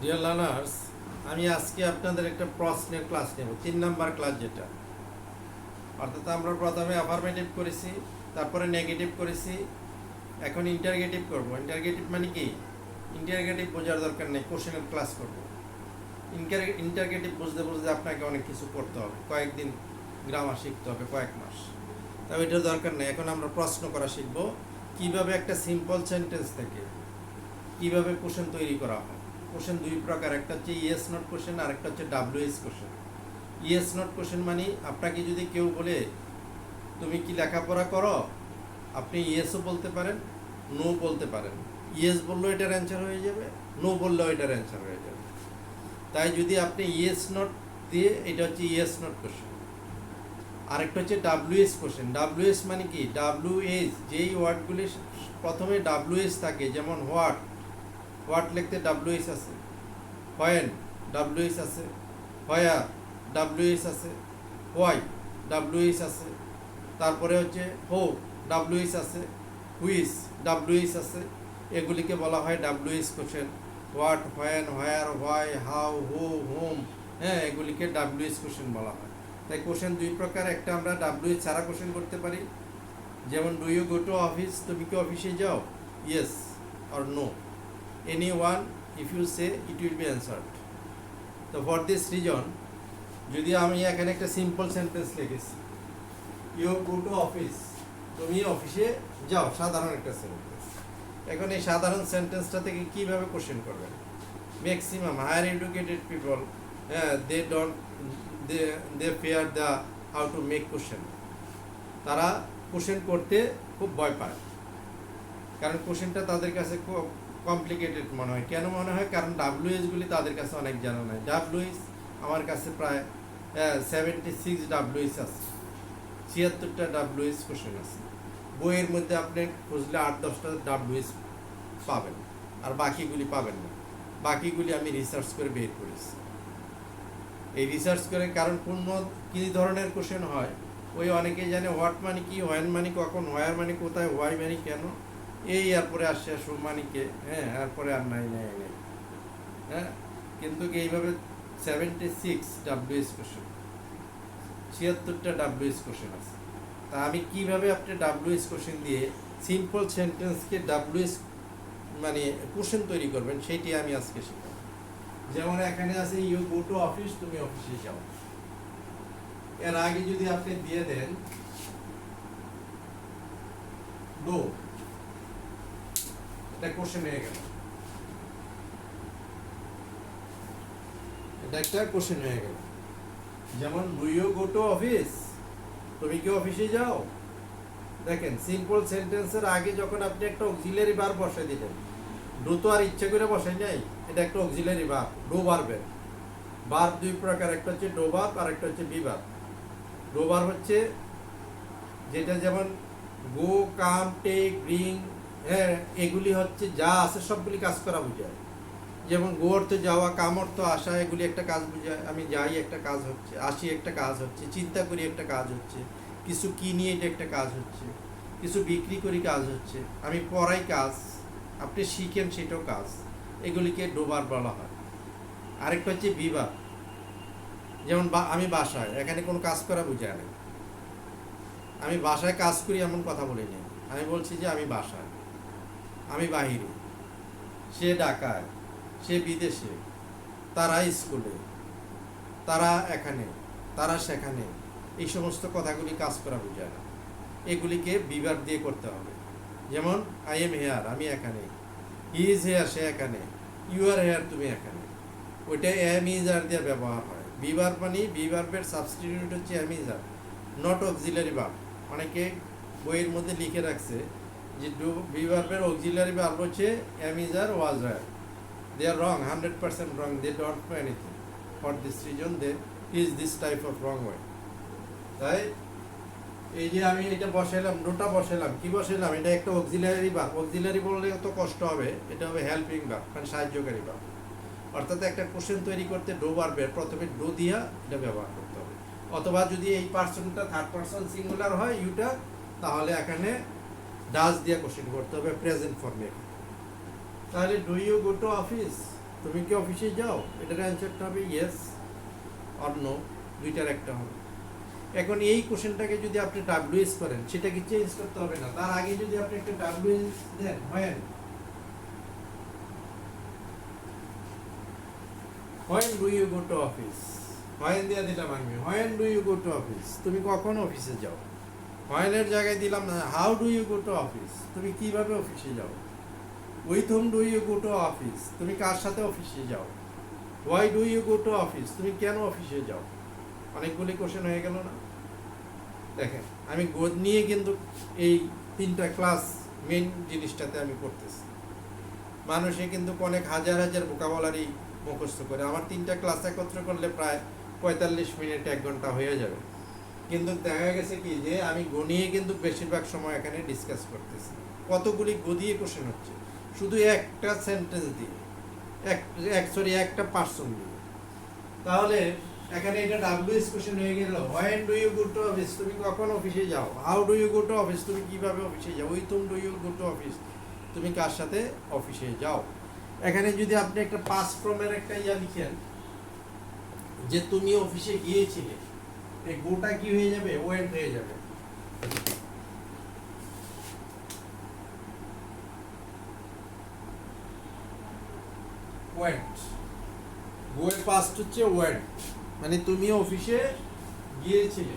Dear learners আমি আজকে আপনাদের একটা প্রশ্নের ক্লাস নেব। তিন নাম্বার ক্লাস যেটা। অর্থাৎ আমরা প্রথমে অ্যাফার্মেটিভ করেছি, তারপরে নেগেটিভ করেছি, এখন ইন্টারগেটিভ করব। ইন্টারগেটিভ মানে কি? ইন্টারগেটিভ বোঝার দরকার নেই কোশ্চেনের ক্লাস করব। ইন্টারগেটিভ বুঝতে বুঝতে আপনাকে অনেক কিছু করতে হবে। কয়েকদিন গ্রামার শিখতে হবে, কয়েক মাস। তবে এটার দরকার নেই। এখন আমরা প্রশ্ন করা শিখব, কীভাবে একটা সিম্পল সেন্টেন্স থেকে কীভাবে কোশ্চেন তৈরি করা হয়। কোশ্চেন দুই প্রকার, একটা হচ্ছে ইয়েস নট কোশ্চেন আর একটা হচ্ছে WH question yes not question মানে আপনাকে যদি কেউ বলে, তুমি কি লেখাপড়া করো? আপনি ইয়েসও বলতে পারেন নো বলতে পারেন। ইয়েস বললেও এটার অ্যান্সার হয়ে যাবে নো বললেও এটার অ্যান্সার হয়ে যাবে। তাই যদি আপনি ইয়েস নট দিয়ে, এটা হচ্ছে ইয়েস নট কোশ্চেন আরেকটা হচ্ছে ডাব্লিউএস কোশ্চেন ডাব্লিউএস মানে কি? ডাব্লিউএস যেই ওয়ার্ডগুলি প্রথমে ডাব্লিউএস থাকে, যেমন হোয়াট হোয়াট লিখতে ডাব্লিউএস আছে হোয়েন ডাব্লিউএস আছে হোয়ার ডাব্লিউএস আছে হোয়াই ডাব্লিউএস আছে, তারপরে হচ্ছে হো ডাব্লিউএস আছে হুইস ডাব্লিউএস আছে, এগুলিকে বলা হয় WH question what when where why how who whom হ্যাঁ এগুলিকে ডাব্লিউএস কোশ্চেন বলা হয়। তাই কোশ্চেন দুই প্রকার, একটা আমরা ডাব্লিউএস ছাড়া কোশ্চেন করতে পারি, যেমন do you go to office তুমি কি অফিসে যাও? Yes or no any one if you say it will be answered তো ফর দিস রিজন যদি আমি এখানে একটা সিম্পল সেন্টেন্স লিখেছি ইউ গো টু অফিস তুমি অফিসে যাও, সাধারণ একটা সেন্টেন্স এখন এই সাধারণ সেন্টেন্সটা থেকে কীভাবে কোশ্চেন করবেন? ম্যাক্সিমাম হায়ার এডুকেটেড পিপল হ্যাঁ they don't they they fear the how to make question তারা কোশ্চেন করতে খুব ভয় পায়। কারণ কোশ্চেনটা তাদের কাছে খুব কমপ্লিকেটেড মনে হয়। কেন মনে হয়? কারণ ডাব্লিউএসগুলি তাদের কাছে অনেক জানা নয় ডাব্লিউএস আমার কাছে প্রায় সেভেন্টি সিক্স ডাব্লিউএস আছে। ছিয়াত্তরটা ডাব্লিউএস কোশ্চেন আছে। বইয়ের মধ্যে আপনি খুঁজলে আট, দশটা ডাব্লিউএস পাবেন। আর বাকিগুলি পাবেন না। বাকিগুলি আমি রিসার্চ করে বের করেছি। এই রিসার্চ করে কারণ কোন কী ধরনের কোশ্চেন হয়? ওই অনেকেই জানে হোয়াট মানে কি হোয়েন মানে কখন হোয়ার মানে কোথায় হোয়াই মানে কেন? এই এরপরে আসছে মানে হ্যাঁ এরপরে আর নাই নাই নাই। হ্যাঁ কিন্তু এইভাবে সেভেন্টি সিক্স ডাব্লিউএস কোশ্চেন ছিয়াত্তরটা ডাব্লিউএস কোশ্চেন আছে। তা আমি কীভাবে আপনি ডাব্লিউএস কোশ্চেন দিয়ে সিম্পল সেন্টেন্সকে ডাব্লিউএস মানে কোশ্চেন তৈরি করবেন সেটি আমি আজকে শিখাব। যেমন এখানে আছে ইউ গো টু অফিস তুমি অফিসে যাও। এর আগে যদি আপনি দিয়ে দেন গো এটা কোশ্চেন হয়ে গেল। এটা একটা কোশ্চেন হয়ে গেল। যেমন do you go to office, তুমি কি অফিসে যাও? দেখেন সিম্পল সেন্টেন্সের আগে যখন আপনি একটা অক্সিলারি বার বসাই দিলেন, ডু তো আর ইচ্ছে করে বসাই নাই, এটা একটা অক্সিলারি বার ডো বারবের বার দুই প্রকার, একটা হচ্ছে ডো বার, আর একটা হচ্ছে বিবার ডো বার হচ্ছে যেটা যেমন গো, কাম, টেক ব্রিং এগুলি হচ্ছে যা আছে সবগুলি কাজ করা বোঝায়। যেমন গো অর্থ যাওয়া কাম অর্থ আসা, এগুলি একটা কাজ বোঝায়। আমি যাই, একটা কাজ হচ্ছে। আসি, একটা কাজ হচ্ছে। চিন্তা করি, একটা কাজ হচ্ছে। কিছু কিনি, এটা একটা কাজ হচ্ছে। কিছু বিক্রি করি, কাজ হচ্ছে। আমি পড়াই কাজ। আপনি শিখেন, সেটাও কাজ। এগুলিকে ডোবার বলা হয়। আরেকটা হচ্ছে বিবার যেমন আমি বাসায়, এখানে কোনো কাজ করা বোঝায় না। আমি বাসায় কাজ করি, এমন কথা বলি না আমি বলছি যে আমি বাসায়। আমি বাহিরে। সে ঢাকায়, সে বিদেশে, তারা স্কুলে, তারা এখানে, তারা সেখানে, এই সমস্ত কথাগুলি কাজ করা বোঝায় না। এগুলিকে বিবার দিয়ে করতে হবে। যেমন আই এম হেয়ার আমি এখানে। হি ইজ হেয়ার সে এখানে। ইউ আর হেয়ার তুমি এখানে। ওইটা এম ইজ আর দিয়ে ব্যবহার হয়। বিবার মানে বিভার্বের সাবস্টিটিউট হচ্ছে am is are not auxiliary verb অনেকে বইয়ের মধ্যে লিখে রাখছে যে ডু অক্সিলারি ভার্ব হচ্ছে এম ইজ আর ওয়াজ আর are wrong 100% wrong, they don't know anything. For this reason, they is this type of wrong way. তাই এই যে আমি এটা বসাইলাম ডোটা বসাইলাম, কি বসাইলাম? এটা একটা অক্সিলারি ভাব অক্সিলারি বললে তো কষ্ট হবে, এটা হবে হেল্পিং ভাব মানে সাহায্যকারী ভাব অর্থাৎ একটা কোশ্চেন তৈরি করতে ডো বাড়বে প্রথমে ডো দিয়া এটা ব্যবহার করতে হবে। অথবা যদি এই পার্সনটা থার্ড পার্সন সিঙ্গুলার হয় ইউটা তাহলে এখানে ডাস দিয়ে কোশ্চেন করতে হবে প্রেজেন্ট ফর্মে তাহলে do you go to office তুমি কি অফিসে যাও? এটার অ্যান্সারটা হবে ইয়েস অর নো দুইটার একটা হবে। এখন এই কোশ্চেনটাকে যদি আপনি ডাব্লিউএস করেন সেটাকে চেঞ্জ করতে হবে না? তার আগে যদি আপনি একটা ডাব্লিউএস দেন হয় when do you go to office when দিয়ে দিলাম আমি। When do you go to office তুমি কখন অফিসে যাও? হোয়েনের জায়গায় দিলাম how do you go to office তুমি কীভাবে অফিসে যাও? With whom do you go to office তুমি কার সাথে অফিসে যাও? Why do you go to office তুমি কেন অফিসে যাও? অনেকগুলি কোশ্চেন হয়ে গেল না? দেখেন, আমি গোদ নিয়ে কিন্তু এই তিনটা ক্লাস মেন জিনিসটাতে আমি করতেছি মানুষে কিন্তু অনেক হাজার হাজার ভোকাবলারি মুখস্থ করে। আমার তিনটা ক্লাস একত্র করলে প্রায় পঁয়তাল্লিশ মিনিট এক ঘণ্টা হয়ে যাবে। কিন্তু দেখা গেছে কি যে আমি গনিয়ে কিন্তু বেশিরভাগ সময় এখানে ডিসকাস করতেছি। কতগুলি গদিয়ে কোশ্চেন হচ্ছে? শুধু একটা সেন্টেন্স দিয়ে। এক এক সরি একটা পার্সন দিয়ে। তাহলে এখানে এটা ডাব্লিউএস কোশ্চেন হয়ে গেল। When do you go to office তুমি কখন অফিসে যাও? How do you go to office তুমি কীভাবে অফিসে যাও? উইথ তুম do you go to office তুমি কার সাথে অফিসে যাও? এখানে যদি আপনি একটা পাস ফ্রমের একটা ইয়া লিখেন, যে তুমি অফিসে গিয়েছিলে এই গোটা কি হয়ে যাবে? হয়ে যাবে। পাস্ট হচ্ছে মানে তুমি অফিসে গিয়েছিলে।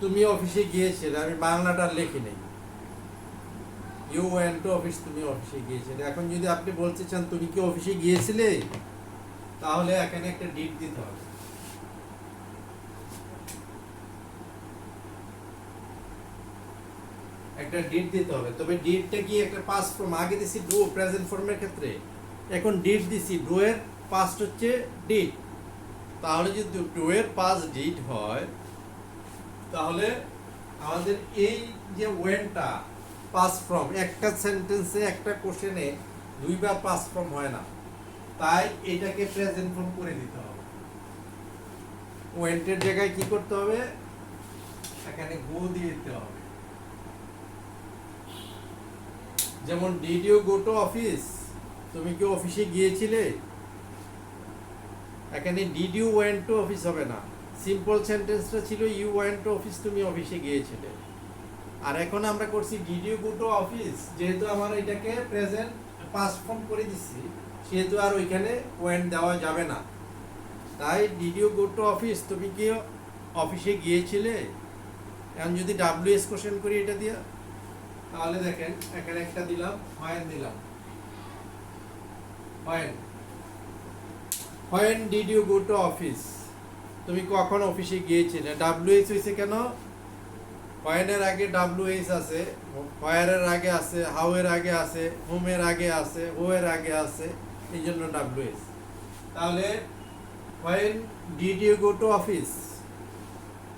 তুমি অফিসে গিয়েছিলে। আমি বাংলাটা লিখি নেই। ইউ ওয়েন্ট অফিস তুমি অফিসে গিয়েছিলে। এখন যদি আপনি বলতে চান, তুমি কি অফিসে গিয়েছিলে? তাহলে এখানে একটা ডিট দিতে হবে। একটা ডিট দিতে হবে। তবে ডিটটা কি একটা পাস্ট ফর্ম আগে দিছি ডু প্রেজেন্ট ফর্মের ক্ষেত্রে। এখন ডিট দিছি ডু এর পাস্ট হচ্ছে ডিট তাহলে যদি ডু এর পাস্ট ডিট হয়, তাহলে আমাদের এই যে ওয়েনটা পাস ফর্ম একটা সেন্টেন্সে একটা কোশ্চেনে দুইবার পাস ফর্ম হয় না। তাই এটাকে প্রেজেন্ট ফর্ম করে দিতে হবে। ওয়েন্টের জায়গায় কি করতে হবে? এখানে গো দিয়ে দিতে হবে। যেমন did you go to office তুমি কি অফিসে গিয়েছিলে? এখানে did you went to office হবে না। সিম্পল সেন্টেন্সটা ছিল ইউ ওয়েন্ট টু অফিস তুমি অফিসে গিয়েছিলে। আর এখন আমরা করছি did you go to office যেহেতু আমার এটাকে প্রেজেন্ট পাস্ট ফর্ম করে দিচ্ছি সেহেতু আর ওইখানে ওয়েন্ট দেওয়া যাবে না। তাই did you go to office তুমি কি অফিসে গিয়েছিলে? এখন যদি ডাব্লিউ এস কোশ্চেন করি এটা দিয়া, তাহলে দেখেন, এখানে একটা দিলাম হোয়েন দিলাম। When when did you go to office তুমি কখন অফিসে গিয়েছিলে? ডাব্লিউ এইচ হয়েছে কেন? হোয়েনের আগে ডাব্লিউ এইচ আছে হোয়ারের আগে আছে হাউ এর আগে আছে হোমের আগে আছে ও এর আগে আছে। এই জন্য ডাব্লিউ এইচ তাহলে when did you go to office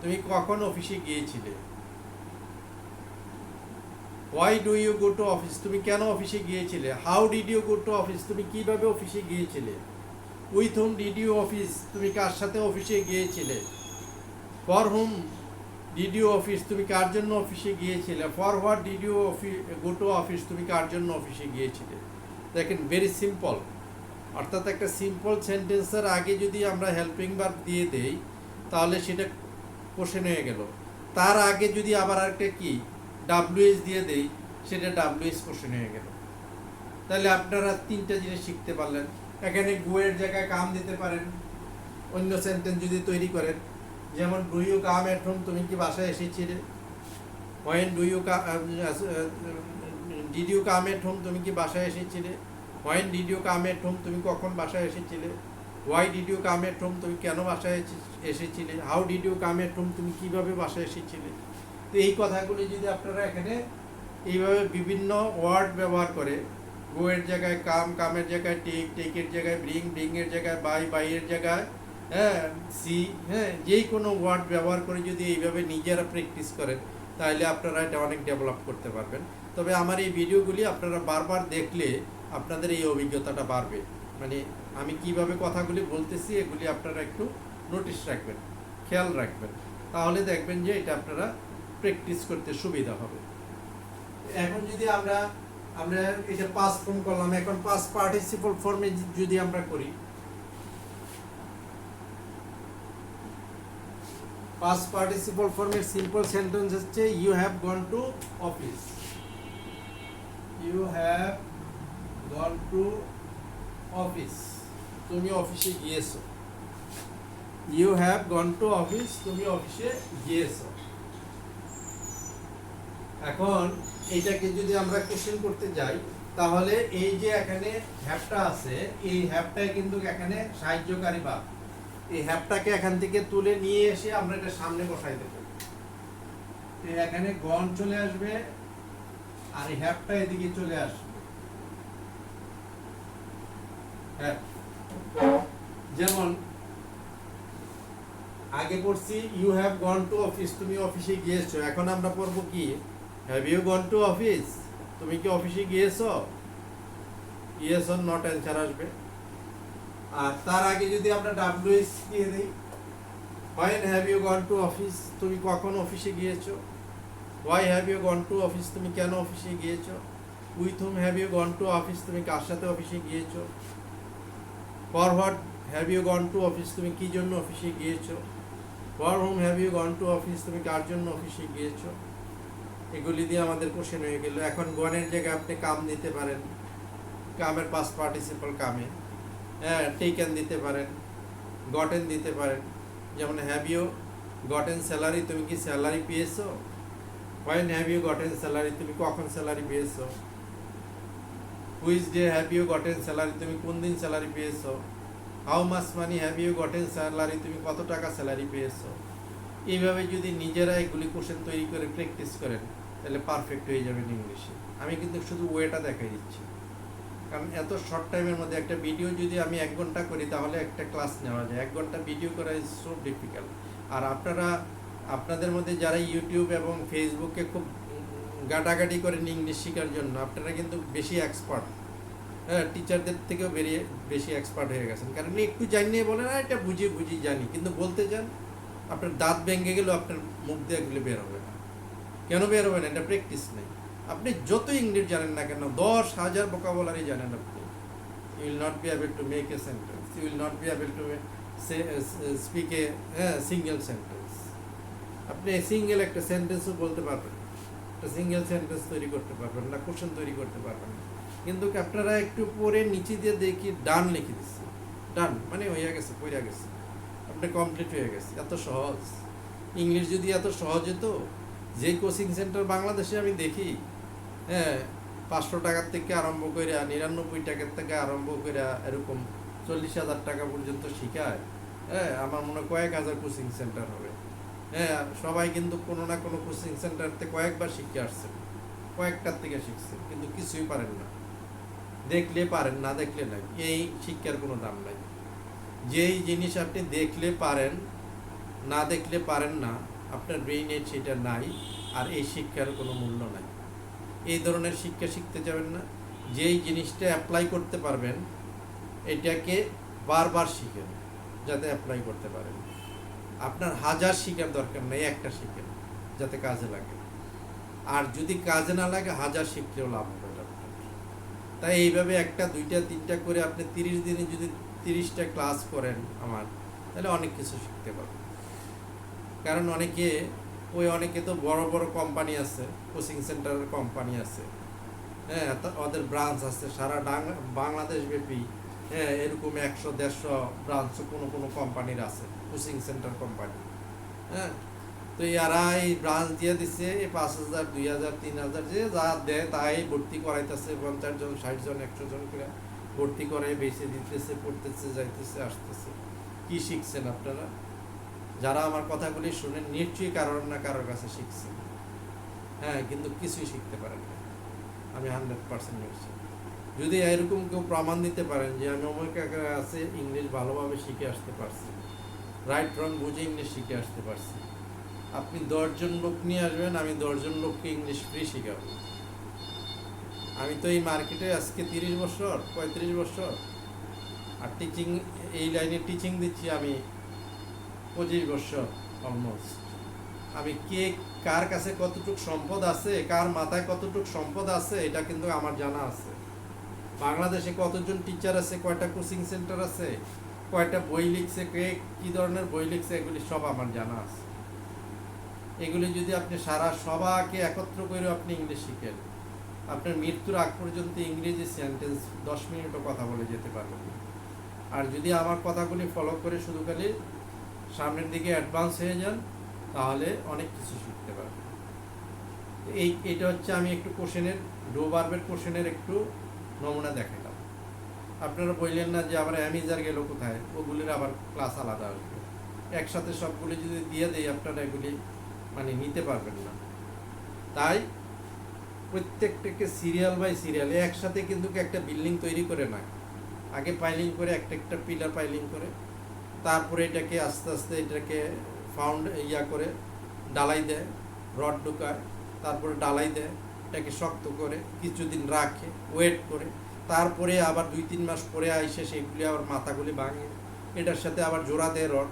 তুমি কখন অফিসে গিয়েছিলে? Why do you go to office তুমি কেন অফিসে গিয়েছিলে? How did you go to office তুমি কীভাবে অফিসে গিয়েছিলে? With whom did you office তুমি কার সাথে অফিসে গিয়েছিলে? For whom did you office তুমি কার জন্য অফিসে গিয়েছিলে? For what did you go to office তুমি কার জন্য অফিসে গিয়েছিলে? দেখেন ভেরি সিম্পল অর্থাৎ একটা সিম্পল সেন্টেন্সের আগে যদি আমরা হেল্পিং ভার্ব দিয়ে দেই, তাহলে সেটা কোশ্চেন হয়ে গেল। তার আগে যদি আবার একটা কি? ডাব্লিউএস দিয়ে দেই, সেটা ডাব্লিউএস কোশ্চেন হয়ে গেল। তাহলে আপনারা তিনটা জিনিস শিখতে পারলেন। এখানে গুয়ের জায়গায় কাম দিতে পারেন। অন্য সেন্টেন্স যদি তৈরি করেন, যেমন do you come at home তুমি কি বাসায় এসেছিলে? When do you come did you come at home তুমি কি বাসায় এসেছিলে? হোয়েন ডিডিও কাম হোম তুমি কখন বাসায় এসেছিলে? Why did you come at home তুমি কেন বাসায় এসে- এসেছিলে? How did you come at home তুমি কীভাবে বাসায় এসেছিলে? তো এই কথাগুলি যদি আপনারা এখানে এইভাবে বিভিন্ন ওয়ার্ড ব্যবহার করে গো এর জায়গায় কাম, কামের জায়গায় টেক টেকের জায়গায় ব্রিং ব্রিং এর জায়গায় বাই বাইয়ের জায়গায় হ্যাঁ সি হ্যাঁ যেই কোনো ওয়ার্ড ব্যবহার করে যদি এইভাবে নিজেরা প্র্যাকটিস করেন, তাহলে আপনারা এটা অনেক ডেভেলপ করতে পারবেন। তবে আমার এই ভিডিওগুলি আপনারা বারবার দেখলে আপনাদের এই অভিজ্ঞতাটা বাড়বে। মানে আমি কীভাবে কথাগুলি বলতেছি, এগুলি আপনারা একটু নোটিশ রাখবেন, খেয়াল রাখবেন। তাহলে দেখবেন যে এটা আপনারা প্র্যাকটিস করতে সুবিধা হবে। এখন যদি আমরা আমরা এটা পাস ফর্ম করলাম, এখন পাস পার্টিসিপল ফর্মে যদি আমরা করি পাস পার্টিসিপল ফর্মের সিম্পল সেন্টেন্স হচ্ছে you have gone to office you have gone to office তুমি অফিসে গিয়েছো। You have gone to office তুমি অফিসে গিয়েছো। এখন এইটাকে যদি আমরা কোশ্চেন করতে যাই, তাহলে এই যে এখানে হ্যাপটা আছে, এই হ্যাপটাই কিন্তু এখানে সাহায্যকারী বা এই হ্যাপটাকে এখান থেকে তুলে নিয়ে এসে আমরা এটা সামনে বসাই দেব এখানে গন চলে আসবে, আর এই হ্যাপটা এদিকে চলে আসবে হ্যাঁ যেমন, আগে পড়ছি you have gone to office তুমি অফিসে গিয়েছো, এখন আমরা পড়ব কি? Have you gone to office তুমি কি অফিসে গিয়েছো? ইয়েস নট অ্যান্সার আসবে। আর তার আগে যদি আমরা ডাব্লিউএস দিয়ে দিই when have you gone to office তুমি কখন অফিসে গিয়েছো? Why have you gone to office তুমি কেন অফিসে গিয়েছো? With whom have you gone to office তুমি কার সাথে অফিসে গিয়েছো? For what have you gone to office তুমি কী জন্য অফিসে গিয়েছো? For whom have you gone to office তুমি কার জন্য অফিসে গিয়েছো? এগুলি দিয়ে আমাদের কোশ্চেন হয়ে গেল। এখন গনের জায়গায় আপনি কাম দিতে পারেন। কামের পাস পার্টিসিপাল কামে। হ্যাঁ টেকেন দিতে পারেন। গটেন দিতে পারেন। যেমন হ্যাভ ইউ গটেন স্যালারি তুমি কি স্যালারি পেয়েছ? When have you gotten salary তুমি কখন স্যালারি পেয়েছ? Which day have you gotten salary তুমি কোন দিন স্যালারি পেয়েছ? How much money have you gotten salary তুমি কত টাকা স্যালারি পেয়েছ? এইভাবে যদি নিজেরা এগুলি কোশ্চেন তৈরি করে প্র্যাকটিস করেন, তাহলে পারফেক্ট হয়ে যাবেন ইংলিশে আমি কিন্তু শুধু ওয়েটা দেখাই দিচ্ছি। কারণ এত শর্ট টাইমের মধ্যে একটা ভিডিও যদি আমি এক ঘণ্টা করি, তাহলে একটা ক্লাস নেওয়া যায়। এক ঘণ্টা ভিডিও করা ইজ সো ডিফিকাল্ট আর আপনারা, আপনাদের মধ্যে যারা ইউটিউব এবং ফেসবুকে খুব গাটাগাটি করেন ইংলিশ শেখার জন্য। আপনারা কিন্তু বেশি এক্সপার্ট হ্যাঁ টিচারদের থেকেও বেরিয়ে বেশি এক্সপার্ট হয়ে গেছেন। কারণ একটু জানিয়ে বলেন না এটা বুঝি বুঝি জানি। কিন্তু বলতে যান আপনার দাঁত ভেঙে গেলেও আপনার মুখ দিয়ে এগুলি বের হবে না। কেন বের হবে না? এটা প্র্যাকটিস নেই। আপনি যত ইংলিশ জানেন না কেন, দশ হাজার বোকাবলারি জানেন আপনি। You will not be able to make a sentence you will not be able to speak a হ্যাঁ সিঙ্গেল সেন্টেন্স আপনি সিঙ্গেল একটা সেন্টেন্সও বলতে পারবেন। একটা সিঙ্গেল সেন্টেন্স তৈরি করতে পারবেন না কোশ্চেন তৈরি করতে পারবেন না। কিন্তু আপনারা একটু পরে নিচে দিয়ে দেখি ডান লিখে দিচ্ছে ডান মানে হয়ে গেছে পড়ে গেছে। আপনার কমপ্লিট হয়ে গেছে, এত সহজ। ইংলিশ যদি এত সহজ হতো যে কোচিং সেন্টার বাংলাদেশে আমি দেখি হ্যাঁ পাঁচশো টাকার থেকে আরম্ভ করে নিরানব্বই টাকার থেকে আরম্ভ করে এরকম চল্লিশ হাজার টাকা পর্যন্ত শিখায় হ্যাঁ আমার মনে কয়েক হাজার কোচিং সেন্টার হবে। হ্যাঁ সবাই কিন্তু কোনো না কোনো কোচিং সেন্টারতে কয়েকবার শিখে আসছেন কয়েকটার থেকে শিখছেন কিন্তু কিছুই পারেন না। দেখলে পারেন, না দেখলে নাই। এই শিক্ষার কোনো দাম নাই। যেই জিনিস আপনি দেখলে পারেন, না দেখলে পারেন না, আপনার ব্রেইনে সেটা নাই, আর এই শিক্ষার কোনো মূল্য নাই। এই ধরনের শিক্ষা শিখতে যাবেন না। যেই জিনিসটা অ্যাপ্লাই করতে পারবেন, এটাকে বারবার শিখেন, যাতে অ্যাপ্লাই করতে পারেন। আপনার হাজার শিখার দরকার নেই, একটা শিখেন যাতে কাজে লাগে। আর যদি কাজে না লাগে, হাজার শিখলেও লাভ হবে। তাই এইভাবে একটা, দুইটা, তিনটা করে আপনি তিরিশ দিনে যদি তিরিশটা ক্লাস করেন আমার, তাহলে অনেক কিছু শিখতে পারবেন। কারণ অনেকে, ওই অনেকে তো বড় বড় কোম্পানি আছে কোচিং সেন্টারের কোম্পানি আছে। হ্যাঁ ওদের ব্রাঞ্চ আছে, সারা বাংলাদেশ ব্যাপী হ্যাঁ এরকম একশো, দেড়শো ব্রাঞ্চ কোনো কোনো কোম্পানির আছে। কোচিং সেন্টার কোম্পানি হ্যাঁ? তো এরা এই ব্রাঞ্চ দিয়ে দিচ্ছে এই পাঁচ হাজার, দুই হাজার, তিন হাজার যে যা দেয় তাই ভর্তি করাইতেছে, পঞ্চাশ জন, ষাট জন, একশো জন করে ভর্তি করে বেছে দিতেছে, পড়তেছে, যাইতেছে, আসতেছে। কি শিখছেন আপনারা? যারা আমার কথাগুলি শুনেন, নিশ্চয়ই কারোর না কারোর কাছে শিখছেন। হ্যাঁ কিন্তু কিছুই শিখতে পারেন না। আমি হান্ড্রেড পার্সেন্ট নিশ্চিত। যদি এরকম কেউ প্রমাণ দিতে পারেন যে আমি অমুক কাছে ইংলিশ ভালোভাবে শিখে আসতে পারছি। রাইট রং বুঝে ইংলিশ শিখে আসতে পারছি। আপনি দশজন লোক নিয়ে আসবেন, আমি দশজন লোককে ইংলিশ ফ্রি শেখাবো। আমি তো এই মার্কেটে আজকে তিরিশ বছর, পঁয়ত্রিশ বছর, আর টিচিং এই লাইনে টিচিং দিচ্ছি আমি পঁচিশ বছর অলমোস্ট আমি কে, কার কাছে কতটুক সম্পদ আছে, কার মাথায় কতটুক সম্পদ আছে, এটা কিন্তু আমার জানা আছে। বাংলাদেশে কতজন টিচার আছে, কয়টা কোচিং সেন্টার আছে কয়টা বই লিখছে, কে কী ধরনের বই লিখছে, এগুলি সব আমার জানা আছে। এগুলি যদি আপনি সারা সবাকে একত্র করে আপনি ইংলিশ শিখেন, আপনার মৃত্যুর আগ পর্যন্ত ইংরেজি সেন্টেন্স দশ মিনিটও কথা বলে যেতে পারবেন আর যদি আমার কথাগুলি ফলো করে শুধু খালি সামনের দিকে অ্যাডভান্স হয়ে যান, তাহলে অনেক কিছু শিখতে পারবেন। এই, এটা হচ্ছে আমি একটু কোশ্চেনের ডো বার্বের কোশ্চেনের একটু নমুনা দেখালাম আপনারা বললেন না যে আবার অ্যামিজার গেল কোথায়? ওগুলির আবার ক্লাস আলাদা আসবে। একসাথে সবগুলি যদি দিয়ে দেয় আপনারা এগুলি মানে নিতে পারবেন না। তাই প্রত্যেকটাকে সিরিয়াল বাই সিরিয়াল একসাথে কিন্তু একটা বিল্ডিং তৈরি করে না। আগে পাইলিং করে, একটা একটা পিলার পাইলিং করে, তারপরে এটাকে আস্তে আস্তে এটাকে ফাউন্ড ইয়া করে, ডালাই দেয়, রড ঢুকায়, তারপরে ডালাই দেয়, এটাকে শক্ত করে, কিছুদিন রাখে ওয়েট করে। তারপরে আবার দুই, তিন মাস পরে আইসে সেগুলি আবার মাথাগুলি ভাঙে। এটার সাথে আবার জোড়া দেয় রড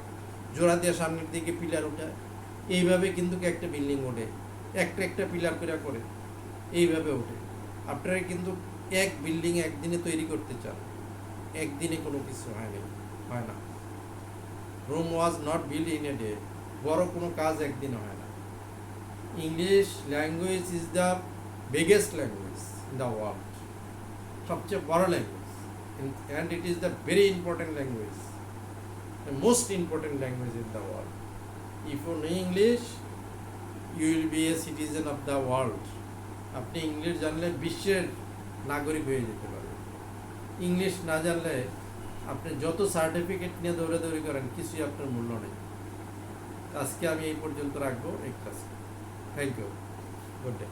জোড়া দিয়ে সামনের দিকে পিলার ওঠে এইভাবে কিন্তু একটা বিল্ডিং ওঠে। একটা একটা পিলার করে করে। এইভাবে ওঠে। আপনারা কিন্তু এক বিল্ডিং একদিনে তৈরি করতে চান। একদিনে কোনো কিছু হয়নি হয় না। Rome was not build in a day বড় কোনো কাজ একদিনে হয় না। English language is the biggest language in the world সবচেয়ে বড় language and it is the very important language the most important language in the world if you know English you will be a citizen of the world আপনি English জানলে বিশ্বের নাগরিক হয়ে যেতে পারবেন। English না জানলে আপনি যত সার্টিফিকেট নিয়ে দৌড়াদৌড়ি করেন, কিছুই আপনার মূল্য নেই। আজকে আমি এই পর্যন্ত রাখব। এই class thank you good day